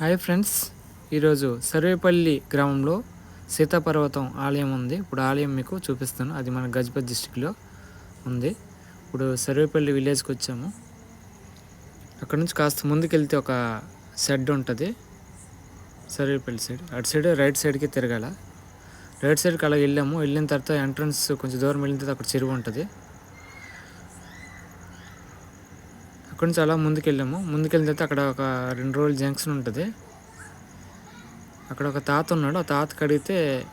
Hi friends ఈరోజు సర్వేపల్లి గ్రామంలో సీతాపర్వతం ఆలయం ఉంది. ఇప్పుడు ఆలయం మీకు చూపిస్తాను అది మన గజపతి డిస్టిక్లో ఉంది. ఇప్పుడు సర్వేపల్లి విలేజ్కి వచ్చాము. అక్కడ నుంచి కాస్త ముందుకెళ్తే ఒక షెడ్ ఉంటుంది. సర్వేపల్లి సైడ్. అటు సైడ్ రైట్ సైడ్కి తిరగాల. రైట్ సైడ్కి అలా వెళ్ళాము. వెళ్ళిన తర్వాత ఎంట్రన్స్ కొంచెం దూరం వెళ్ళిన తర్వాత అక్కడ చెరువు ఉంటుంది. అక్కడి నుంచి అలా ముందుకెళ్ళాము. ముందుకెళ్ళిన తర్వాత అక్కడ ఒక రెండు రోజులు జంక్షన్ ఉంటుంది. అక్కడ ఒక తాత ఉన్నాడు. ఆ తాతకి అడిగితే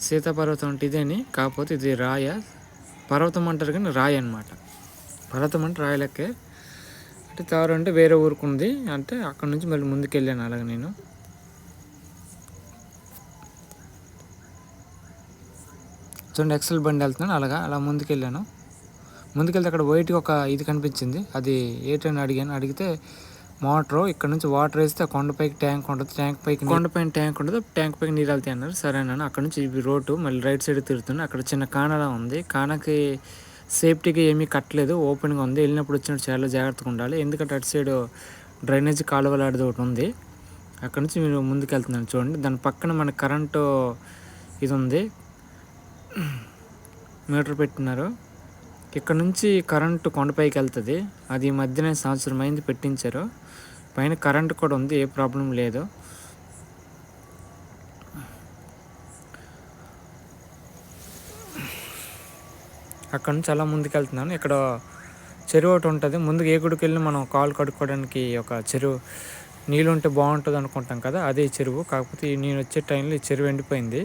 సీతాపర్వతం అంటే ఇదేని కాకపోతే ఇది రాయ. పర్వతం అంటారు కానీ రాయి అనమాట పర్వతం అంటే రాయలెక్కే అంటే తారు అంటే వేరే ఊరుకుంది. అంటే అక్కడ నుంచి మళ్ళీ ముందుకెళ్ళాను అలాగే నేను. చూడండి ఎక్సెల్ బండి వెళ్తున్నాను. అలాగా అలా ముందుకెళ్ళాను. ముందుకెళ్తే అక్కడ వైట్గా ఒక ఇది కనిపించింది. అది ఏటని అడిగాను. అడిగితే మోటార్ ఇక్కడ నుంచి వాటర్ వేస్తే కొండపైకి ట్యాంక్ ఉంటుంది. ట్యాంక్ పైకి కొండపైన ట్యాంక్ ఉంటుంది. ట్యాంక్ పైకి నీరు వెళ్తాయి అన్నారు. సరే అన్నాను. అక్కడ నుంచి ఇవి రోడ్డు మళ్ళీ రైట్ సైడ్ తిరుగుతుంది. అక్కడ చిన్న కానలా ఉంది. కానకి సేఫ్టీగా ఏమీ కట్టలేదు. ఓపెన్గా ఉంది. వెళ్ళినప్పుడు వచ్చినప్పుడు చాలా జాగ్రత్తగా ఉండాలి. ఎందుకంటే అటు సైడ్ డ్రైనేజ్ కాలువలాడిది ఒకటి ఉంది. అక్కడ నుంచి మీరు ముందుకు వెళ్తున్నాను చూడండి. దాని పక్కన మన కరెంటు ఇది ఉంది. మీటర్ పెట్టినారు. ఇక్కడ నుంచి కరెంటు కొండపైకి వెళ్తుంది. అది మధ్యనే సంవత్సరం అయింది పెట్టించారు. పైన కరెంట్ కూడా ఉంది ఏ ప్రాబ్లం లేదు. అక్కడ నుంచి అలా ముందుకు వెళ్తున్నాను ఇక్కడ చెరువు ఒకటి ఉంటుంది. ముందుకు ఏ గుడికి వెళ్ళి మనం కాలు కడుక్కోవడానికి ఒక చెరువు నీళ్ళు ఉంటే బాగుంటుంది అనుకుంటాం కదా అదే చెరువు. కాకపోతే నేను వచ్చే టైంలో ఈ చెరువు ఎండిపోయింది.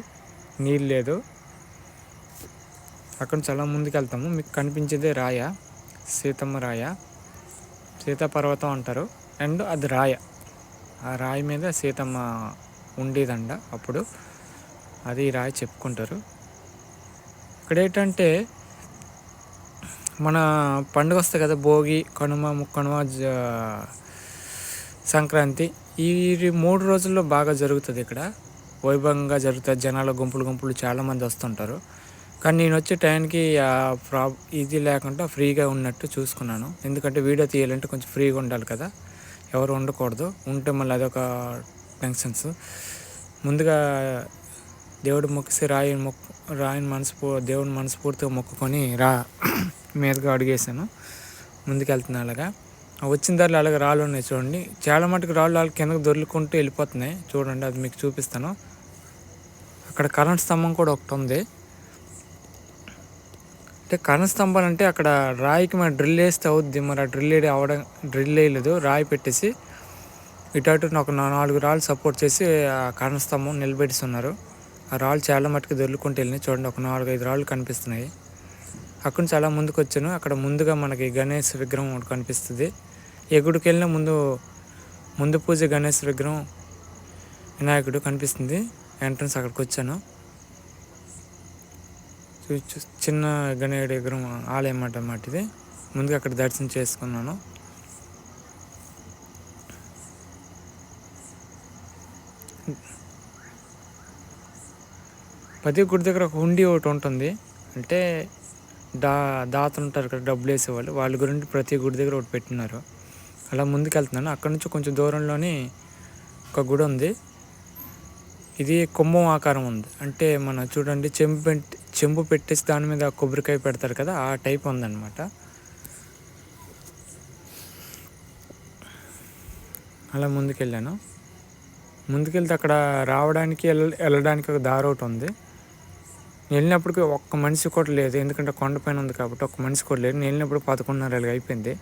నీళ్ళు లేదు. అక్కడ చాలా ముందుకు వెళ్తాము మీకు కనిపించేదే రాయ సీతమ్మ రాయ సీతాపర్వతం అంటారు. అండ్ అది రాయ. ఆ రాయి మీద సీతమ్మ ఉండేదండ అప్పుడు. అది రాయి చెప్పుకుంటారు. ఇక్కడ ఏంటంటే మన పండుగ వస్తాయి కదా భోగి కనుమ ముక్కనుమ సంక్రాంతి. ఈ మూడు రోజుల్లో బాగా జరుగుతుంది ఇక్కడ. వైభవంగా జరుగుతుంది జనాల గుంపులు గుంపులు చాలామంది వస్తుంటారు. కానీ నేను వచ్చే టైంకి ప్రా ఇది లేకుండా ఫ్రీగా ఉన్నట్టు చూసుకున్నాను. ఎందుకంటే వీడియో తీయాలంటే కొంచెం ఫ్రీగా ఉండాలి కదా. ఎవరు ఉండకూడదు. ఉంటే మళ్ళీ అదొక టెన్షన్స్. ముందుగా దేవుడు మొక్కిసి రాయి మొక్కు రాయిని మనసు దేవుని మనస్ఫూర్తిగా మొక్కుకొని రా మీదగా అడిగేసాను ముందుకు అలాగా. వచ్చిన దారిలో అలాగే రాళ్ళు ఉన్నాయి చూడండి. చాలా మటుకు రాళ్ళు వాళ్ళు కిందకు దొరుకుంటూ వెళ్ళిపోతున్నాయి. చూడండి అది మీకు చూపిస్తాను. అక్కడ కరెంట్ స్తంభం కూడా ఒకటి ఉంది. అంటే కరెంట్ స్తంభాలు అంటే అక్కడ రాయికి మన డ్రిల్ వేస్తే అవుద్ది. మరి ఆ డ్రిల్ అవడం డ్రిల్ వేయలేదు. రాయి పెట్టేసి ఇటు ఒక నాలుగు రాళ్ళు సపోర్ట్ చేసి ఆ కరెంట్ స్తంభం నిలబెట్టిస్తున్నారు ఆ రాళ్ళు చాలా మట్టుకు దొరుకుంటూ వెళ్ళినాయి. చూడండి ఒక నాలుగు ఐదు రాళ్ళు కనిపిస్తున్నాయి. అక్కడ నుంచి ముందుకు వచ్చాను. అక్కడ ముందుగా మనకి గణేష్ విగ్రహం ఒకటి కనిపిస్తుంది. ఎగుడికి వెళ్ళిన ముందు ముందు పూజ గణేష్ విగ్రహం వినాయకుడు కనిపిస్తుంది. ఎంట్రన్స్ అక్కడికి వచ్చాను. చిన్న గణేయుడి విగ్రహం ఆలయం అన్నమాట ఇది. ముందుగా అక్కడ దర్శనం చేసుకున్నాను. ప్రతి గుడి దగ్గర ఒక హుండీ ఒకటి ఉంటుంది. అంటే దా దాతలు ఉంటారు కదా డబ్బులు వేసేవాళ్ళు. వాళ్ళ గురించి ప్రతి గుడి దగ్గర ఒకటి పెట్టినారు. అలా ముందుకు వెళ్తున్నాను అక్కడ నుంచి కొంచెం దూరంలోని ఒక గుడి ఉంది. ఇది కుంభం ఆకారం ఉంది. అంటే మన చూడండి చెంబు పెట్టి చెంబు పెట్టేసి దాని మీద కొబ్బరికాయ పెడతారు కదా ఆ టైప్ ఉందన్నమాట. అలా ముందుకెళ్ళాను. ముందుకెళ్తే అక్కడ రావడానికి వెళ్ళడానికి ఒక దారి ఒకటి ఉంది. వెళ్ళినప్పటికీ ఒక్క మనిషి కూడా లేదు. ఎందుకంటే కొండపైన ఉంది కాబట్టి ఒక్క మనిషి కూడా లేదు. నేను వెళ్ళినప్పుడు పదకొండున్నర అయిపోయింది.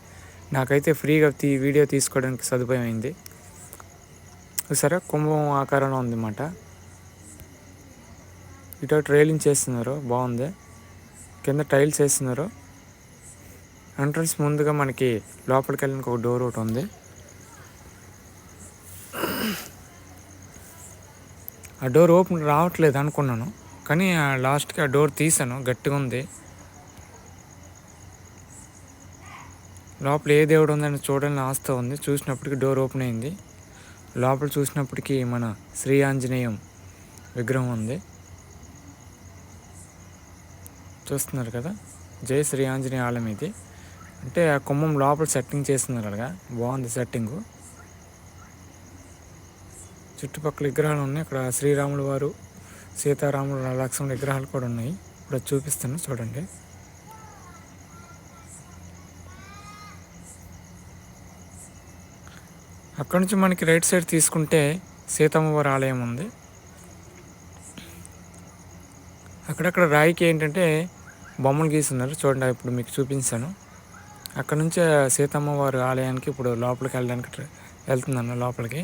నాకైతే ఫ్రీగా తీ వీడియో తీసుకోవడానికి సదుపాయం అయింది. సరే కుంభం ఆకారంలో ఉందన్నమాట. ఇటు ట్రైలింగ్ చేస్తున్నారు బాగుంది. కింద టైల్స్ వేస్తున్నారు. ఎంట్రన్స్ ముందుగా మనకి లోపలికి వెళ్ళడానికి ఒక డోర్ ఒకటి ఉంది. ఆ డోర్ ఓపెన్ రావట్లేదు అనుకున్నాను కానీ లాస్ట్కి ఆ డోర్ తీసాను గట్టిగా ఉంది. లోపల ఏ దేవుడు ఉందని చూడాలని ఆస్త ఉంది. చూసినప్పటికీ డోర్ ఓపెన్ అయింది. లోపల చూసినప్పటికీ మన శ్రీ ఆంజనేయం విగ్రహం ఉంది. చూస్తున్నారు కదా? జై శ్రీ ఆంజనేయ ఆలయం ఇది. అంటే ఆ కుంభం లోపల సెట్టింగ్ చేస్తున్నారు అలాగా బాగుంది సెట్టింగు చుట్టుపక్కల విగ్రహాలు ఉన్నాయి. ఇక్కడ శ్రీరాములు వారు సీతారాములు లక్ష్మణ విగ్రహాలు కూడా ఉన్నాయి. ఇప్పుడు చూపిస్తాను చూడండి. అక్కడ నుంచి మనకి రైట్ సైడ్ తీసుకుంటే సీతమ్మవారి ఆలయం ఉంది. అక్కడక్కడ రాయికి ఏంటంటే బొమ్మలు గీస్తున్నారు. చూడండి ఇప్పుడు మీకు చూపించాను. అక్కడ నుంచి సీతమ్మవారి ఆలయానికి ఇప్పుడు లోపలికి వెళ్ళడానికి వెళ్తున్నాను లోపలికి.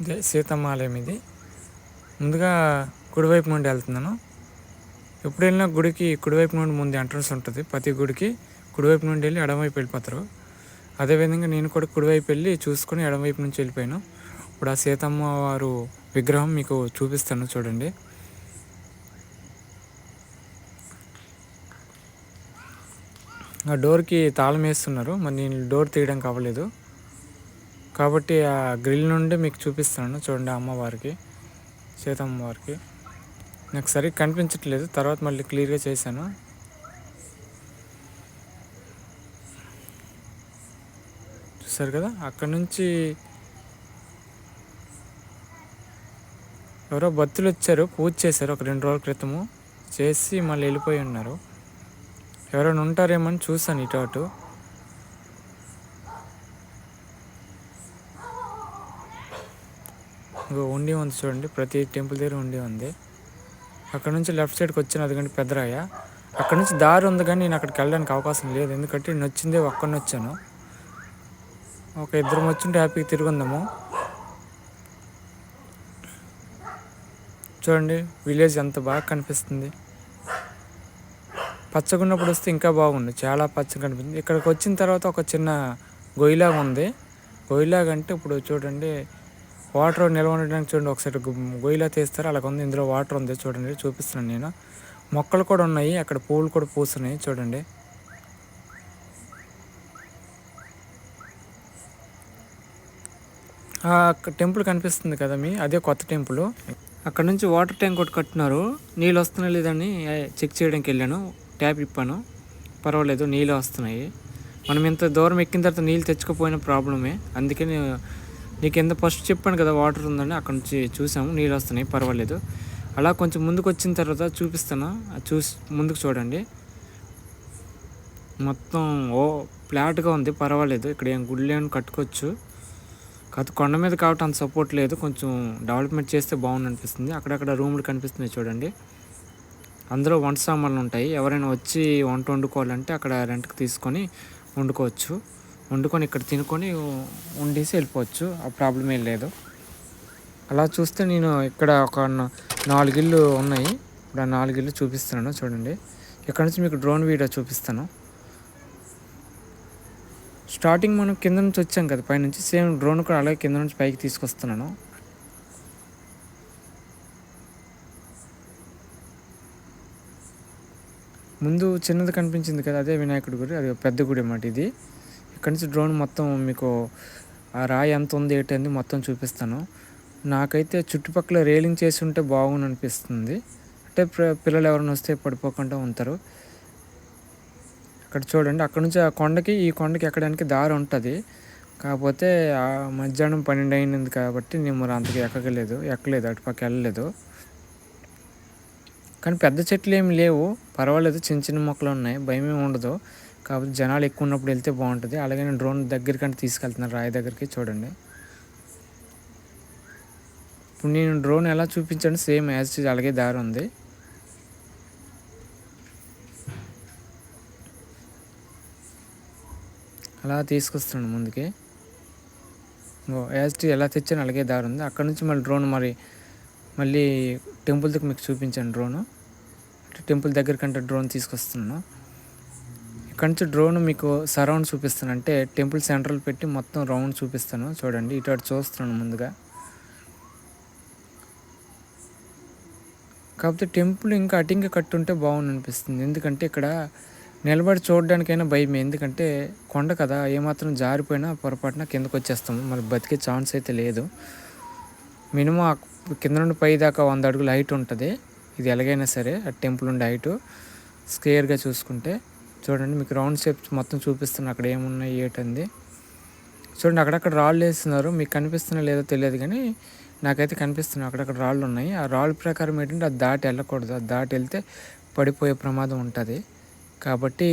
ఇదే సీతమ్మ ఆలయం ఇది. ముందుగా కుడివైపు నుండి వెళ్తున్నాను. ఎప్పుడు వెళ్ళినా గుడికి కుడివైపు నుండి ముందు ఎంట్రన్స్ ఉంటుంది. ప్రతి గుడికి కుడివైపు నుండి వెళ్ళి ఎడమవైపు వెళ్ళిపోతారు. అదేవిధంగా నేను కూడా కుడివైపు వెళ్ళి చూసుకొని ఎడమవైపు నుంచి వెళ్ళిపోయాను. ఇప్పుడు ఆ సీతమ్మ వారు విగ్రహం మీకు చూపిస్తాను చూడండి. ఆ డోర్కి తాళం వేస్తున్నారు. మరి నేను డోర్ తీయడానికి అవ్వలేదు కాబట్టి ఆ గ్రిల్ నుండి మీకు చూపిస్తాను. చూడండి అమ్మవారికి సీతమ్మ వారికి. నాకు సరిగ్గా కనిపించట్లేదు. తర్వాత మళ్ళీ క్లియర్గా చేశాను. చూసారు కదా? అక్కడ నుంచి ఎవరో భక్తులు వచ్చారు పూజ చేశారు ఒక రెండు రోజుల క్రితము. చేసి మళ్ళీ వెళ్ళిపోయి ఉన్నారు. ఎవరైనా ఉంటారేమో అని చూసాను ఇటు అటు. ఉండి ఉంది చూడండి. ప్రతి టెంపుల్ దగ్గర ఉండి ఉంది. అక్కడ నుంచి లెఫ్ట్ సైడ్కి వచ్చిన అదిగంటే పెద్దరాయ. అక్కడ నుంచి దారి ఉంది కానీ నేను అక్కడికి వెళ్ళడానికి అవకాశం లేదు. ఎందుకంటే నేను వచ్చిందే ఒక్కడిని వచ్చాను. ఒక ఇద్దరం వచ్చింటే హ్యాపీగా తిరుగుందాము. చూడండి విలేజ్ ఎంత బాగా కనిపిస్తుంది. పచ్చగున్నప్పుడు వస్తే ఇంకా బాగుంది చాలా పచ్చగా కనిపిస్తుంది. ఇక్కడికి వచ్చిన తర్వాత ఒక చిన్న గొయ్యిలాగా ఉంది. గొయ్యిలాగా అంటే ఇప్పుడు చూడండి వాటర్ నిల్వ ఉండడానికి చూడండి ఒకసారి గొయ్యిలా తీస్తారు అలాగ ఉంది. ఇందులో వాటర్ ఉంది చూడండి చూపిస్తున్నాను నేను. మొక్కలు కూడా ఉన్నాయి అక్కడ పూలు కూడా పూస్తున్నాయి చూడండి. టెంపుల్ కనిపిస్తుంది కదా మీ? అదే కొత్త టెంపుల్. అక్కడ నుంచి వాటర్ ట్యాంక్ ఒకటి కట్టినారు. నీళ్ళు వస్తున్నా లేదని చెక్ చేయడానికి వెళ్ళాను. ట్యాప్ ఇప్పాను. పర్వాలేదు నీళ్ళు వస్తున్నాయి. మనం ఇంత దూరం ఎక్కిన తర్వాత నీళ్ళు తెచ్చుకోపోయిన ప్రాబ్లమే. అందుకని నీకు కింద ఫస్ట్ చెప్పాను కదా వాటర్ ఉందని అక్కడ నుంచి చూసాము నీళ్ళు వస్తున్నాయి పర్వాలేదు. అలా కొంచెం ముందుకు వచ్చిన తర్వాత చూపిస్తాను. చూసి ముందుకు చూడండి. మొత్తం ఓ ఫ్లాట్గా ఉంది పర్వాలేదు. ఇక్కడ ఏం గుళ్ళు ఏమైనా కట్టుకోవచ్చు. కాదు కొండ మీద కాబట్టి అంత సపోర్ట్ లేదు. కొంచెం డెవలప్మెంట్ చేస్తే బాగుంది అనిపిస్తుంది. అక్కడక్కడ రూములు కనిపిస్తున్నాయి చూడండి. అందులో వంట సామాన్లు ఉంటాయి. ఎవరైనా వచ్చి వంట వండుకోవాలంటే అక్కడ రెంట్కి తీసుకొని వండుకోవచ్చు. వండుకొని ఇక్కడ తినుకొని వండేసి వెళ్ళిపోవచ్చు. ఆ ప్రాబ్లం ఏం లేదు. అలా చూస్తే నేను ఇక్కడ ఒక నాలుగు ఉన్నాయి. ఇప్పుడు ఆ నాలుగు చూపిస్తున్నాను చూడండి. ఇక్కడ నుంచి మీకు డ్రోన్ వీడియో చూపిస్తాను. స్టార్టింగ్ మనం కింద నుంచి వచ్చాం కదా పైనుంచి సేమ్ డ్రోన్ కూడా అలాగే కింద నుంచి పైకి తీసుకొస్తున్నాను. ముందు చిన్నది కనిపించింది కదా అదే వినాయకుడి గుడి అది పెద్ద గుడి అన్నమాట ఇది. ఇక్కడ నుంచి డ్రోన్ మొత్తం మీకు ఆ రాయి ఎంత ఉంది ఏంటంది మొత్తం చూపిస్తాను. నాకైతే చుట్టుపక్కల రేలింగ్ చేసి ఉంటే బాగుంది అనిపిస్తుంది. అంటే పిల్లలు ఎవరైనా వస్తే పడిపోకుండా ఉంటారు. అక్కడ చూడండి అక్కడ నుంచి ఆ కొండకి ఈ కొండకి ఎక్కడానికి దారి ఉంటుంది. కాకపోతే ఆ మధ్యాహ్నం పన్నెండు అయినది కాబట్టి నేను మరి అంతగా ఎక్కగలేదు ఎక్కలేదు అటుపక్క వెళ్ళలేదు. కానీ పెద్ద చెట్లు ఏమి లేవు. పర్వాలేదు చిన్న చిన్న మొక్కలు ఉన్నాయి. భయం ఏమి ఉండదు. కాకపోతే జనాలు ఎక్కువ ఉన్నప్పుడు వెళ్తే బాగుంటుంది. అలాగే నేను డ్రోన్ దగ్గరికంటే తీసుకెళ్తున్నాను రాయి దగ్గరికి చూడండి. ఇప్పుడు నేను డ్రోన్ ఎలా చూపించాను సేమ్ యాజ్ అలాగే దారి ఉంది. అలా తీసుకొస్తున్నాను ముందుకి. యాజ్ ఎలా తెచ్చాను అలాగే దారి ఉంది. అక్కడ నుంచి మళ్ళీ డ్రోన్ మరి మళ్ళీ టెంపుల్ దగ్గర మీకు చూపించాను డ్రోను. టెంపుల్ దగ్గర కంటే డ్రోన్ తీసుకొస్తున్నాను. ఇక్కడ నుంచి డ్రోన్ మీకు సరౌండ్ చూపిస్తాను. అంటే టెంపుల్ సెంటర్లు పెట్టి మొత్తం రౌండ్ చూపిస్తాను. చూడండి ఇటు చూస్తున్నాను ముందుగా. కాకపోతే టెంపుల్ ఇంకా అటింగా కట్టుంటే బాగుంది అనిపిస్తుంది ఎందుకంటే ఇక్కడ నిలబడి చూడడానికైనా భయం ఎందుకంటే కొండ కదా ఏమాత్రం జారిపోయినా పొరపాటున కిందకు వచ్చేస్తాము మరి బతికే ఛాన్స్ అయితే లేదు. మినిమం కింద నుండి పై దాకా వంద అడుగుల హైట్ ఉంటుంది. ఇది ఎలాగైనా సరే ఆ టెంపుల్ ఉండే హైటు. స్కేర్గా చూసుకుంటే చూడండి మీకు రౌండ్ షేప్స్ మొత్తం చూపిస్తున్నాను అక్కడ ఏమున్నాయి ఏటంది. చూడండి అక్కడక్కడ రాళ్ళు వేస్తున్నారు. మీకు కనిపిస్తున్నా లేదో తెలియదు కానీ నాకైతే కనిపిస్తున్నాయి అక్కడక్కడ రాళ్ళు ఉన్నాయి. ఆ రాళ్ళ ప్రకారం ఏంటంటే అది దాటి వెళ్ళకూడదు. అది దాటి వెళ్తే పడిపోయే ప్రమాదం ఉంటుంది. కాబట్టి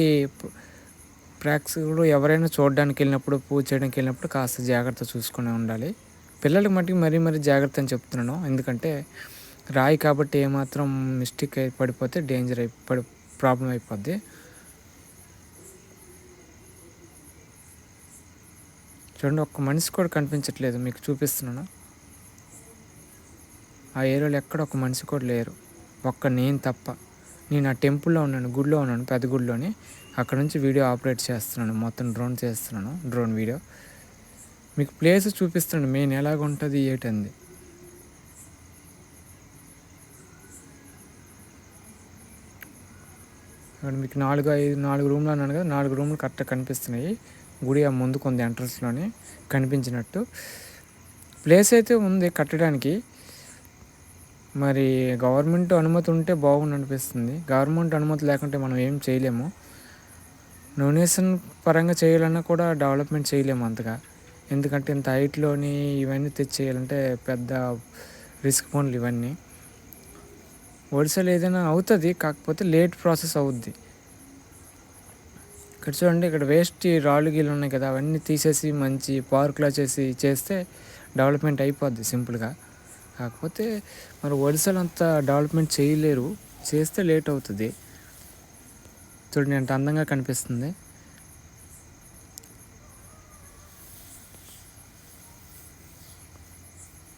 ప్రేక్షకులు ఎవరైనా చూడడానికి వెళ్ళినప్పుడు పూజ చేయడానికి వెళ్ళినప్పుడు కాస్త జాగ్రత్త చూసుకునే ఉండాలి. పిల్లలకి మట్టికి మరీ మరీ జాగ్రత్త అని చెప్తున్నాను. ఎందుకంటే రాయి కాబట్టి ఏమాత్రం మిస్టేక్ అయి పడిపోతే డేంజర్ అయి పడి ప్రాబ్లం అయిపోద్ది. చూడండి ఒక్క మనిషి కూడా కనిపించట్లేదు మీకు చూపిస్తున్నాను? ఆ ఏరియాలో ఎక్కడ ఒక మనిషి కూడా లేరు. ఒక్క నేను తప్ప. నేను ఆ టెంపుల్లో ఉన్నాను గుడిలో ఉన్నాను పెద్ద గుడిలోని. అక్కడ నుంచి వీడియో ఆపరేట్ చేస్తున్నాను మొత్తం డ్రోన్ చేస్తున్నాను డ్రోన్ వీడియో. మీకు ప్లేస్ చూపిస్తున్నాను మెయిన్ ఎలాగుంటుంది ఏటంది? మీకు నాలుగు ఐదు నాలుగు రూమ్లు అన్నాను కదా నాలుగు రూమ్లు కరెక్ట్గా కనిపిస్తున్నాయి. గుడి ఆ ముందు కొంత ఎంట్రన్స్లోనే కనిపించినట్టు. ప్లేస్ అయితే ఉంది కట్టడానికి. మరి గవర్నమెంట్ అనుమతి ఉంటే బాగుండు అనిపిస్తుంది. గవర్నమెంట్ అనుమతి లేకుంటే మనం ఏం చేయలేము. డొనేషన్ పరంగా చేయాలన్నా కూడా డెవలప్మెంట్ చేయలేము అంతగా. ఎందుకంటే ఇంత హైట్లోని ఇవన్నీ తెచ్చేయాలంటే పెద్ద రిస్క్ పనులు ఇవన్నీ. ఒడిశాలో ఏదైనా అవుతుంది కాకపోతే లేట్ ప్రాసెస్ అవుద్ది. ఇక్కడ చూడండి ఇక్కడ వేస్ట్ రాళ్ళు గీళ్ళు ఉన్నాయి కదా అవన్నీ తీసేసి మంచి పార్క్లో చేసి చేస్తే డెవలప్మెంట్ అయిపోద్ది సింపుల్గా. కాకపోతే మరి ఒడిశాలో అంత డెవలప్మెంట్ చేయలేరు చేస్తే లేట్ అవుతుంది. చూడండి ఎంత అందంగా కనిపిస్తుంది.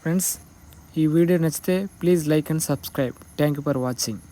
ఫ్రెండ్స్ ఈ వీడియో నచ్చితే please like and subscribe. Thank you for watching.